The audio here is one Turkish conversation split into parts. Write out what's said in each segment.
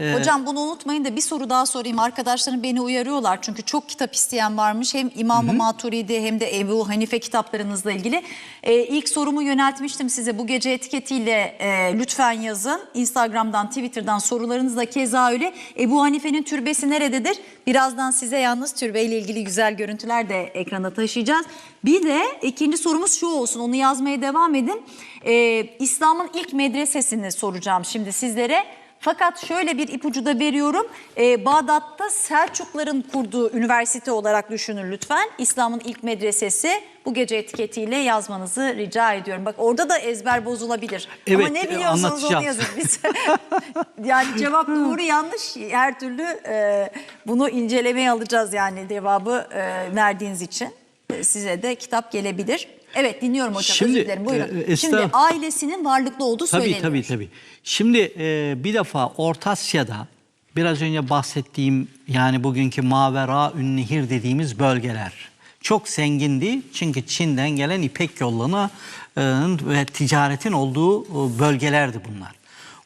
e, Hocam bunu unutmayın da bir soru daha sorayım. Arkadaşlarım beni uyarıyorlar çünkü çok kitap isteyen varmış. Hem İmam-ı Maturidi hem de Ebu Hanife kitaplarınızla ilgili. Ee, ilk sorumu yöneltmiştim size. Bu gece etiketiyle e, lütfen yazın. Instagram'dan, Twitter'dan sorularınız da keza öyle. Ebu Hanife'nin türbesi nerededir? Birazdan size yalnız türbeyle ilgili güzel görüntüler de ekrana taşıyacağız. Bir de ikinci sorumuz şu olsun. Onu yazmaya devam edin. Ee, İslam'ın ilk medresesini soracağım şimdi sizlere. Fakat şöyle bir ipucu da veriyorum. Ee, Bağdat'ta Selçukların kurduğu üniversite olarak düşünün lütfen. İslam'ın ilk medresesi bu gece etiketiyle yazmanızı rica ediyorum. Bak orada da ezber bozulabilir. Ama Evet, ne e, biliyorsanız onu yazın biz. yani cevap doğru yanlış her türlü e, bunu incelemeye alacağız yani cevabı e, verdiğiniz için. E, size de kitap gelebilir. Evet dinliyorum hocam Şimdi, özür dilerim buyurun. e, Şimdi estağfurullah. ailesinin varlıklı olduğu Tabii söyleniyor. tabii tabii. Şimdi e, bir defa Orta Asya'da biraz önce bahsettiğim yani bugünkü Mavera Ünnehir dediğimiz bölgeler çok zengindi. Çünkü Çin'den gelen İpek yollarına e, ve ticaretin olduğu e, bölgelerdi bunlar.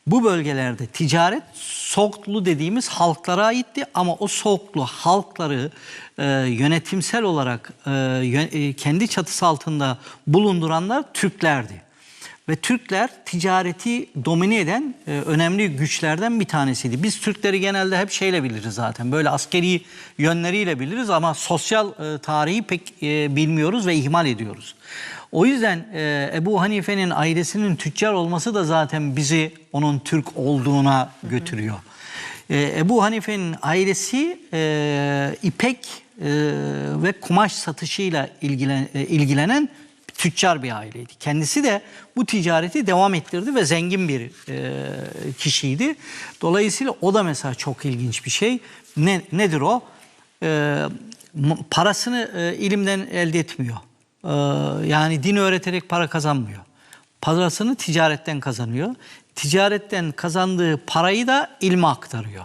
Bu bölgelerde ticaret Soğuklu dediğimiz halklara aitti ama o Soğuklu halkları e, yönetimsel olarak e, e, kendi çatısı altında bulunduranlar Türklerdi. Ve Türkler ticareti domine eden e, önemli güçlerden bir tanesiydi. Biz Türkleri genelde hep şeyle biliriz zaten. Böyle askeri yönleriyle biliriz ama sosyal e, tarihi pek e, bilmiyoruz ve ihmal ediyoruz. O yüzden e, Ebu Hanife'nin ailesinin tüccar olması da zaten bizi onun Türk olduğuna götürüyor. E, Ebu Hanife'nin ailesi e, ipek e, ve kumaş satışıyla ilgilen, e, ilgilenen tüccar bir aileydi. Kendisi de bu ticareti devam ettirdi ve zengin bir e, kişiydi. Dolayısıyla o da mesela çok ilginç bir şey. Ne, nedir o? E, parasını e, ilimden elde etmiyor. E, yani din öğreterek para kazanmıyor. Parasını ticaretten kazanıyor. Ticaretten kazandığı parayı da ilme aktarıyor.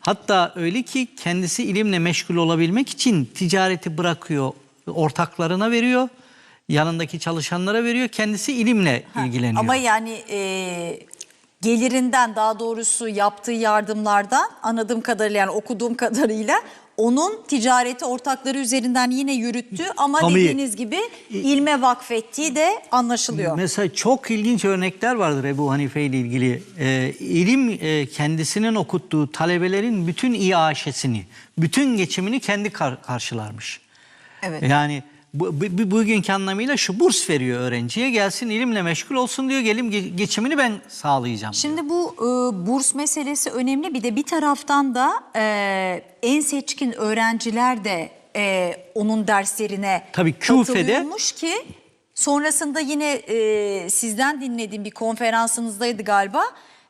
Hatta öyle ki kendisi ilimle meşgul olabilmek için ticareti bırakıyor, ortaklarına veriyor, yanındaki çalışanlara veriyor, kendisi ilimle ilgileniyor. Ama yani e, gelirinden daha doğrusu yaptığı yardımlardan anladığım kadarıyla yani okuduğum kadarıyla onun ticareti ortakları üzerinden yine yürüttü ama Tabii. dediğiniz gibi ilme vakfettiği de anlaşılıyor. Mesela çok ilginç örnekler vardır Ebu Hanife ile ilgili. Ee, ilim e, kendisinin okuttuğu talebelerin bütün iaşesini, bütün geçimini kendi kar- karşılarmış. Evet. Yani bu, bu- bu- bugünkü anlamıyla şu burs veriyor öğrenciye gelsin ilimle meşgul olsun diyor gelim ge- geçimini ben sağlayacağım. diyor. Şimdi bu e, burs meselesi önemli. Bir de bir taraftan da e, en seçkin öğrenciler de e, onun derslerine Tabii katılıyormuş ki sonrasında yine e, sizden dinlediğim bir konferansınızdaydı galiba.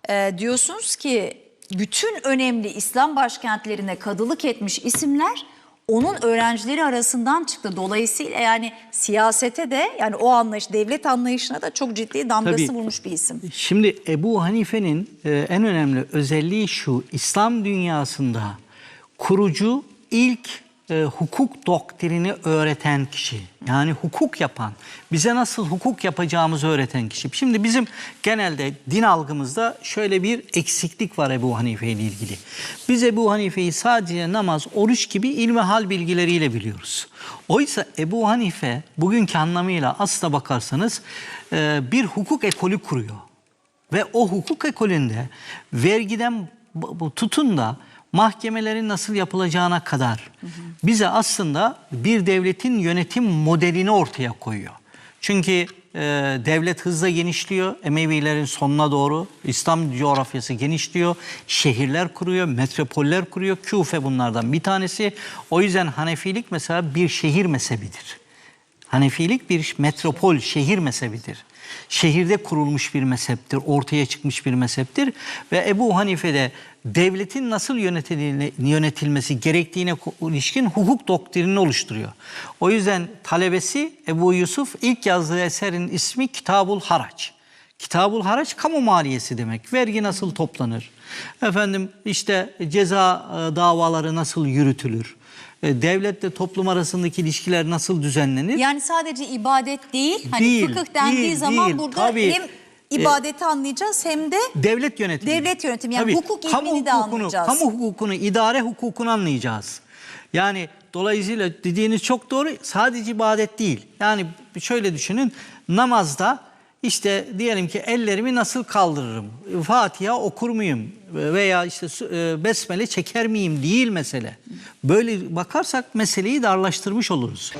E, diyorsunuz ki bütün önemli İslam başkentlerine kadılık etmiş isimler onun öğrencileri arasından çıktı. Dolayısıyla yani siyasete de yani o anlayış, devlet anlayışına da çok ciddi damgası Tabii. vurmuş bir isim. Şimdi Ebu Hanife'nin e, en önemli özelliği şu. İslam dünyasında kurucu ilk e, hukuk doktrini öğreten kişi. Yani hukuk yapan, bize nasıl hukuk yapacağımızı öğreten kişi. Şimdi bizim genelde din algımızda şöyle bir eksiklik var Ebu Hanife ile ilgili. Biz Ebu Hanife'yi sadece namaz, oruç gibi ilmi hal bilgileriyle biliyoruz. Oysa Ebu Hanife bugünkü anlamıyla aslına bakarsanız e, bir hukuk ekolü kuruyor. Ve o hukuk ekolünde vergiden tutun da mahkemelerin nasıl yapılacağına kadar bize aslında bir devletin yönetim modelini ortaya koyuyor. Çünkü e, devlet hızla genişliyor. Emevilerin sonuna doğru İslam coğrafyası genişliyor. Şehirler kuruyor, metropoller kuruyor. Küfe bunlardan bir tanesi. O yüzden Hanefilik mesela bir şehir mezhebidir. Hanefilik bir metropol, şehir mezhebidir. Şehirde kurulmuş bir mezheptir, ortaya çıkmış bir mezheptir. Ve Ebu Hanife'de devletin nasıl yönetilme- yönetilmesi gerektiğine ilişkin hukuk doktrinini oluşturuyor. O yüzden talebesi Ebu Yusuf ilk yazdığı eserin ismi Kitabul Haraç. Kitabul Haraç kamu maliyesi demek. Vergi nasıl toplanır? Efendim işte ceza e, davaları nasıl yürütülür? E, Devletle toplum arasındaki ilişkiler nasıl düzenlenir? Yani sadece ibadet değil, hani Değil, fıkıh dendiği değil, zaman değil. burada Tabii. hem ibadeti anlayacağız hem de Devlet yönetimi. Devlet yönetimi, yani Tabii, hukuk kamu ilmini de hukukunu, anlayacağız. Kamu hukukunu, idare hukukunu anlayacağız. Yani dolayısıyla dediğiniz çok doğru. Sadece ibadet değil. Yani şöyle düşünün. Namazda işte diyelim ki ellerimi nasıl kaldırırım? Fatiha okur muyum? Veya işte e, besmele çeker miyim? Değil mesele. Böyle bakarsak meseleyi darlaştırmış oluruz.